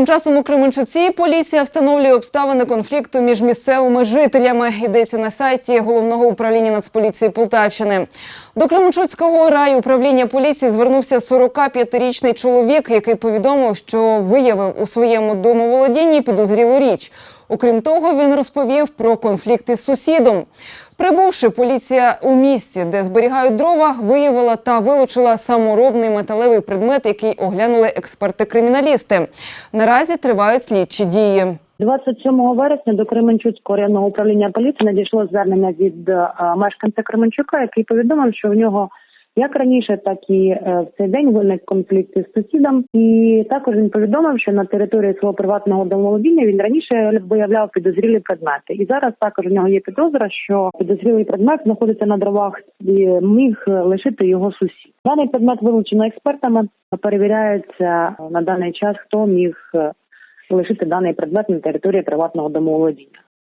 Тим часом у Кременчуці поліція встановлює обставини конфлікту між місцевими жителями. Йдеться на сайті головного управління Нацполіції Полтавщини. До Кременчуцького раю управління поліції звернувся 45-річний чоловік, який повідомив, що виявив у своєму домоволодінні підозрілу річ. Окрім того, він розповів про конфлікти з сусідом. Прибувши, поліція у місці, де зберігають дрова, виявила та вилучила саморобний металевий предмет, який оглянули експерти-криміналісти. Наразі тривають слідчі дії. 27 вересня до Кременчуцького районного управління поліції надійшло звернення від е, мешканця Кременчука, який повідомив, що в нього як раніше, так і е, в цей день виник конфлікт із сусідом. І також він повідомив, що на території свого приватного домоволодіння він раніше виявляв підозрілі предмети. І зараз також у нього є підозра, що підозрілий предмет знаходиться на дровах і міг лишити його сусід. Даний предмет вилучено експертами. Перевіряється на даний час, хто міг е, лишити даний предмет на території приватного домоволодіння.